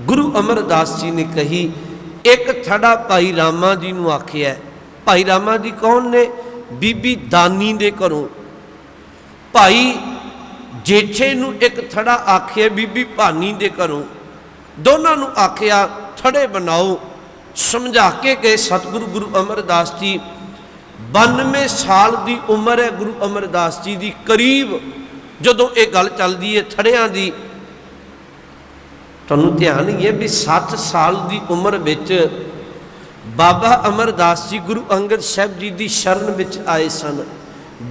ਗੁਰੂ ਅਮਰਦਾਸ ਜੀ ਨੇ ਕਹੀ, ਇੱਕ ਥੜਾ ਭਾਈ ਰਾਮਾ ਜੀ ਨੂੰ ਆਖਿਆ, ਭਾਈ ਰਾਮਾ ਜੀ ਕੌਣ ਨੇ? ਬੀਬੀ ਦਾਨੀ ਦੇ ਘਰੋਂ। ਭਾਈ ਜੇਠੇ ਨੂੰ ਇੱਕ ਥੜਾ ਆਖਿਆ, ਬੀਬੀ ਭਾਨੀ ਦੇ ਘਰੋਂ। ਦੋਨਾਂ ਨੂੰ ਆਖਿਆ, ਥੜੇ ਬਣਾਓ। ਸਮਝਾ ਕੇ ਗਏ ਸਤਿਗੁਰੂ ਗੁਰੂ ਅਮਰਦਾਸ ਜੀ। 92 ਸਾਲ ਦੀ ਉਮਰ ਹੈ ਗੁਰੂ ਅਮਰਦਾਸ ਜੀ ਦੀ, ਕਰੀਬ ਜਦੋਂ ਇਹ ਗੱਲ ਚੱਲਦੀ ਹੈ ਥੜਿਆਂ ਦੀ ਤੁਹਾਨੂੰ ਧਿਆਨ ਹੀ ਹੈ ਵੀ 60 ਸਾਲ ਦੀ ਉਮਰ ਵਿੱਚ ਬਾਬਾ ਅਮਰਦਾਸ ਜੀ ਗੁਰੂ ਅੰਗਦ ਸਾਹਿਬ ਜੀ ਦੀ ਸ਼ਰਨ ਵਿੱਚ ਆਏ ਸਨ।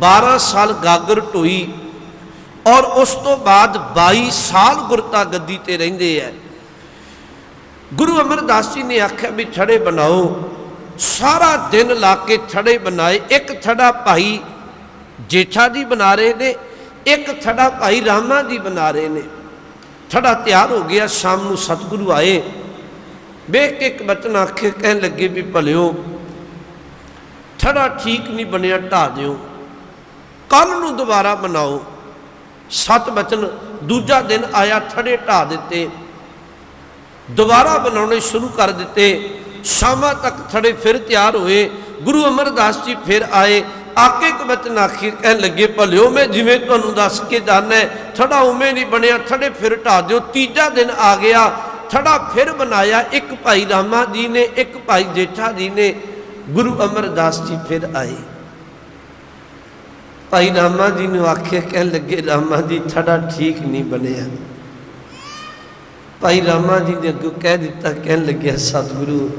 12 ਸਾਲ ਗਾਗਰ ਢੋਈ ਔਰ ਉਸ ਤੋਂ ਬਾਅਦ 22 ਸਾਲ ਗੁਰਤਾ ਗੱਦੀ ਤੇ ਰਹਿੰਦੇ ਐ। ਗੁਰੂ ਅਮਰਦਾਸ ਜੀ ਨੇ ਆਖਿਆ ਵੀ ਥੜੇ ਬਣਾਓ। ਸਾਰਾ ਦਿਨ ਲਾ ਕੇ ਥੜੇ ਬਣਾਏ। ਇੱਕ ਥੜਾ ਭਾਈ ਜੇਠਾ ਜੀ ਬਣਾ ਰਹੇ ਨੇ, ਇੱਕ ਥੜਾ ਭਾਈ ਰਾਮਾ ਜੀ ਬਣਾ ਰਹੇ ਨੇ। ਥੜਾ ਤਿਆਰ ਹੋ ਗਿਆ, ਸ਼ਾਮ ਨੂੰ ਸਤਿਗੁਰੂ ਆਏ। ਵੇਖ ਕੇ ਇੱਕ ਬਚਨ ਆਖੇ, ਕਹਿਣ ਲੱਗੇ ਵੀ ਭਲਿਓ ਥੜਾ ਠੀਕ ਨਹੀਂ ਬਣਿਆ ਢਾ ਦਿਓ। ਕੱਲ ਨੂੰ ਦੁਬਾਰਾ ਬਣਾਓ ਸਤ ਬਚਨ, ਦੂਜਾ ਦਿਨ ਆਇਆ ਥੜੇ ਢਾ ਦਿੱਤੇ। ਦੁਬਾਰਾ ਬਣਾਉਣੇ ਸ਼ੁਰੂ ਕਰ ਦਿੱਤੇ। ਸ਼ਾਮਾਂ ਤੱਕ ਥੜੇ ਫਿਰ ਤਿਆਰ ਹੋਏ। ਗੁਰੂ ਅਮਰਦਾਸ ਜੀ ਫਿਰ ਆਏ। ਆਕੇ ਇੱਕ ਬਚਨ ਆਖੀ, ਕਹਿਣ ਲੱਗੇ, ਭਲਿਓ ਮੈਂ ਜਿਵੇਂ ਤੁਹਾਨੂੰ ਦੱਸ ਕੇ ਜਾਣਾ ਥੜਾ ਉਵੇਂ ਨਹੀਂ ਬਣਿਆ, ਥੜੇ ਫਿਰ ਢਾ ਦਿਓ। ਤੀਜਾ ਦਿਨ ਆ ਗਿਆ, ਥੜਾ ਫਿਰ ਬਣਾਇਆ ਇੱਕ ਭਾਈ ਰਾਮਾ ਜੀ ਨੇ, ਇੱਕ ਭਾਈ ਜੇਠਾ ਜੀ ਨੇ। ਗੁਰੂ ਅਮਰਦਾਸ ਜੀ ਫਿਰ ਆਏ। ਭਾਈ ਰਾਮਾ ਜੀ ਨੂੰ ਆਖਿਆ, ਕਹਿਣ ਲੱਗੇ, ਰਾਮਾ ਜੀ, ਥੜਾ ਠੀਕ ਨਹੀਂ ਬਣਿਆ। ਭਾਈ ਰਾਮਾ ਜੀ ਨੇ ਅੱਗੋਂ ਕਹਿ ਦਿੱਤਾ, ਕਹਿਣ ਲੱਗਿਆ, ਸਤਿਗੁਰੂ,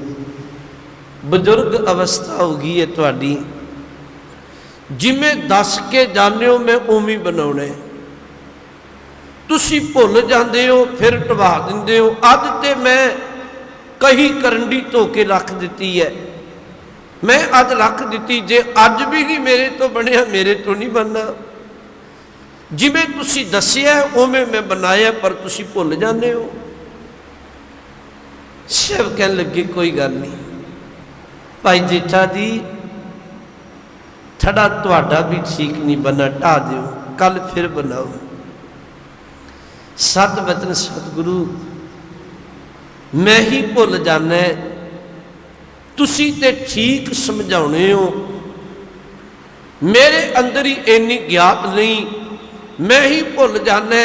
ਬਜ਼ੁਰਗ ਅਵਸਥਾ ਹੋ ਗਈ ਹੈ ਤੁਹਾਡੀ। ਜਿਵੇਂ ਦੱਸ ਕੇ ਜਾਂਦੇ ਹੋ, ਮੈਂ ਉਵੇਂ ਬਣਾਉਣਾ ਤੁਸੀਂ ਭੁੱਲ ਜਾਂਦੇ ਹੋ, ਫਿਰ ਟਵਾ ਦਿੰਦੇ ਹੋ। ਅੱਜ ਤੇ ਮੈਂ ਕਹੀ ਕਰੰਡੀ ਧੋ ਕੇ ਰੱਖ ਦਿੱਤੀ ਹੈ। ਮੈਂ ਅੱਜ ਰੱਖ ਦਿੱਤੀ, ਜੇ ਅੱਜ ਵੀ ਨਹੀਂ ਮੇਰੇ ਤੋਂ ਬਣਿਆ, ਮੇਰੇ ਤੋਂ ਨਹੀਂ ਬਣਨਾ। ਜਿਵੇਂ ਤੁਸੀਂ ਦੱਸਿਆ, ਉਵੇਂ ਮੈਂ ਬਣਾਇਆ, ਪਰ ਤੁਸੀਂ ਭੁੱਲ ਜਾਂਦੇ ਹੋ। ਸ਼ਿਵ ਕਹਿਣ ਲੱਗੇ, ਕੋਈ ਗੱਲ ਨਹੀਂ। ਭਾਈ ਜੇਠਾ ਦੀ ਥੜਾ ਤੁਹਾਡਾ ਵੀ ਠੀਕ ਨਹੀਂ ਬਣਾ ਢਾ ਦਿਓ ਕੱਲ ਫਿਰ ਬਣਾਓ। ਸਤ ਬਚਨ ਸਤਿਗੁਰੂ, ਮੈਂ ਹੀ ਭੁੱਲ ਜਾਣਾ ਤੁਸੀਂ ਤੇ ਠੀਕ ਸਮਝਾਉਣੇ ਹੋ। ਮੇਰੇ ਅੰਦਰ ਹੀ ਇੰਨੀ ਗਿਆਤ ਨਹੀਂ। ਮੈਂ ਹੀ ਭੁੱਲ ਜਾਣਾ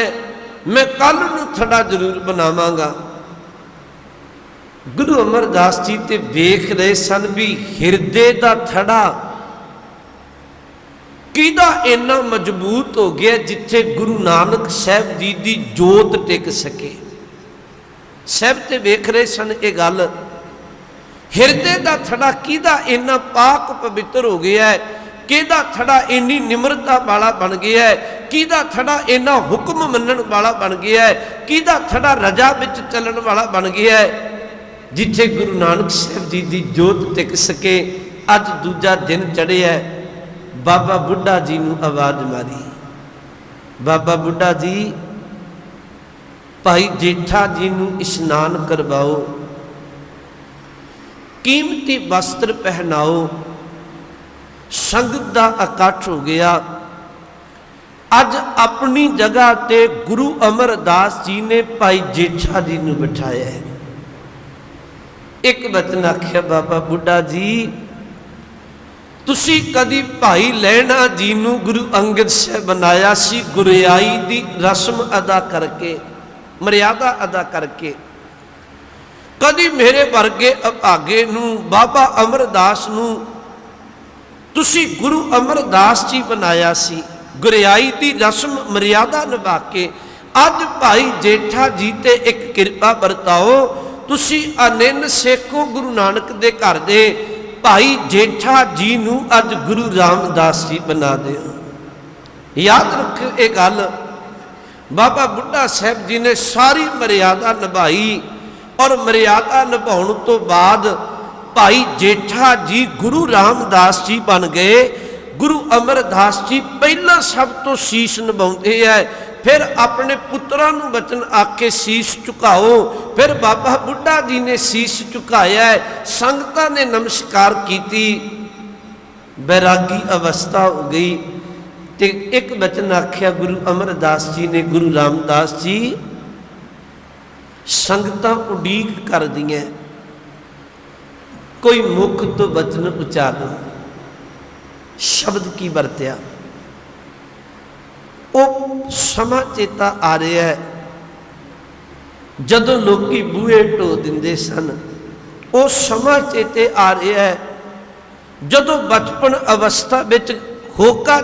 ਮੈਂ ਕੱਲ ਨੂੰ ਥੜਾ ਜ਼ਰੂਰ ਬਣਾਵਾਂਗਾ। ਗੁਰੂ ਅਮਰਦਾਸ ਜੀ ਤੇ ਵੇਖ ਰਹੇ ਸਨ ਵੀ ਹਿਰਦੇ ਦਾ ਥੜਾ ਕਿਹਦਾ ਇੰਨਾ ਮਜ਼ਬੂਤ ਹੋ ਗਿਆ ਜਿੱਥੇ ਗੁਰੂ ਨਾਨਕ ਸਾਹਿਬ ਜੀ ਦੀ ਜੋਤ ਟਿਕ ਸਕੇ? ਸਭ ਤੇ ਵੇਖ ਰਹੇ ਸਨ ਇਹ ਗੱਲ। ਹਿਰਦੇ ਦਾ ਥੜਾ ਕਿਹਦਾ ਇੰਨਾ ਪਾਕ ਪਵਿੱਤਰ ਹੋ ਗਿਆ ਹੈ? ਕਿਹਦਾ ਥੜਾ ਇੰਨੀ ਨਿਮਰਤਾ ਵਾਲਾ ਬਣ ਗਿਆ ਹੈ? ਕਿਹਦਾ ਥੜਾ ਇੰਨਾ ਹੁਕਮ ਮੰਨਣ ਵਾਲਾ ਬਣ ਗਿਆ ਹੈ? ਕਿਹਦਾ ਥੜਾ ਰਜਾ ਵਿੱਚ ਚੱਲਣ ਵਾਲਾ ਬਣ ਗਿਆ ਹੈ? ਜਿੱਥੇ ਗੁਰੂ ਨਾਨਕ ਸਾਹਿਬ ਜੀ ਦੀ ਜੋਤ ਟਿਕ ਸਕੇ, ਅੱਜ ਦੂਜਾ ਦਿਨ ਚੜਿਆ ਬਾਬਾ ਬੁੱਢਾ ਜੀ ਨੂੰ ਆਵਾਜ਼ ਮਾਰੀ। ਬਾਬਾ ਬੁੱਢਾ ਜੀ, ਭਾਈ ਜੇਠਾ ਜੀ ਨੂੰ ਇਸ਼ਨਾਨ ਕਰਵਾਓ। ਕੀਮਤੀ ਵਸਤਰ ਪਹਿਨਾਓ। ਸੰਗਤ ਦਾ ਇਕੱਠ ਹੋ ਗਿਆ। ਅੱਜ ਆਪਣੀ ਜਗ੍ਹਾ ਤੇ ਗੁਰੂ ਅਮਰਦਾਸ ਜੀ ਨੇ ਭਾਈ ਜੇਠਾ ਜੀ ਨੂੰ ਬਿਠਾਇਆ ਹੈ। ਇੱਕ ਬਚਨ ਆਖਿਆ, ਬਾਬਾ ਬੁੱਢਾ ਜੀ ਤੁਸੀਂ ਕਦੀ ਭਾਈ ਲੈਣਾ ਜੀ ਨੂੰ ਗੁਰੂ ਅੰਗਦ ਸਾਹਿਬ ਬਣਾਇਆ ਸੀ? ਗੁਰਿਆਈ ਦੀ ਰਸਮ ਅਦਾ ਕਰਕੇ, ਮਰਿਆਦਾ ਅਦਾ ਕਰਕੇ। ਕਦੀ ਮੇਰੇ ਵਰਗੇ ਅਭਾਗੇ ਨੂੰ, ਬਾਬਾ ਅਮਰਦਾਸ ਨੂੰ ਤੁਸੀਂ ਗੁਰੂ ਅਮਰਦਾਸ ਜੀ ਬਣਾਇਆ ਸੀ? ਗੁਰਿਆਈ ਦੀ ਰਸਮ ਮਰਿਆਦਾ ਨਿਭਾ ਕੇ, ਅੱਜ ਭਾਈ ਜੇਠਾ ਜੀ ਤੇ ਇੱਕ ਕਿਰਪਾ ਵਰਤਾਓ। ਤੁਸੀਂ ਅਨੰਨ ਸੇਖੋ ਗੁਰੂ ਨਾਨਕ ਦੇ ਘਰ ਦੇ ਭਾਈ ਜੇਠਾ ਜੀ ਨੂੰ ਅੱਜ ਗੁਰੂ ਰਾਮਦਾਸ ਜੀ ਬਣਾ ਦਿਓ। ਯਾਦ ਰੱਖਿਓ ਇਹ ਗੱਲ। ਬਾਬਾ ਬੁੱਢਾ ਸਾਹਿਬ ਜੀ ਨੇ ਸਾਰੀ ਮਰਿਆਦਾ ਨਿਭਾਈ ਔਰ ਮਰਿਆਦਾ ਨਿਭਾਉਣ ਤੋਂ ਬਾਅਦ ਭਾਈ ਜੇਠਾ ਜੀ ਗੁਰੂ ਰਾਮਦਾਸ ਜੀ ਬਣ ਗਏ। ਗੁਰੂ ਅਮਰਦਾਸ ਜੀ ਪਹਿਲਾਂ ਸਭ ਤੋਂ ਸੀਸ ਨਿਭਾਉਂਦੇ ਐ ਫਿਰ ਆਪਣੇ ਪੁੱਤਰਾਂ ਨੂੰ ਬਚਨ ਆਕੇ ਸੀਸ ਝੁਕਾਓ। ਫਿਰ ਬਾਬਾ ਬੁੱਢਾ ਜੀ ਨੇ ਸੀਸ ਝੁਕਾਇਆ ਸੰਗਤਾਂ ਨੇ ਨਮਸਕਾਰ ਕੀਤੀ। ਬੈਰਾਗੀ ਅਵਸਥਾ ਹੋ ਗਈ ਤੇ ਇੱਕ ਬਚਨ ਆਖਿਆ ਗੁਰੂ ਅਮਰਦਾਸ ਜੀ ਨੇ, ਗੁਰੂ ਰਾਮਦਾਸ ਜੀ, ਸੰਗਤਾਂ ਉਡੀਕ ਕਰਦੀਆਂ, ਕੋਈ ਮੁਖ ਤੋਂ ਬਚਨ ਉਚਾਰਨ। ਸ਼ਬਦ ਕੀ ਵਰਤਿਆ? ਉਹ ਸਮਾਂ ਚੇਤਾ ਆ ਰਿਹਾ ਹੈ। ਜਦੋਂ ਲੋਕੀ ਬੂਹੇ ਢੋ ਦਿੰਦੇ ਸਨ, ਉਹ ਸਮਾਂ ਚੇਤੇ ਆ ਰਿਹਾ ਹੈ। ਜਦੋਂ ਬਚਪਨ ਅਵਸਥਾ ਵਿੱਚ ਹੋਕਾ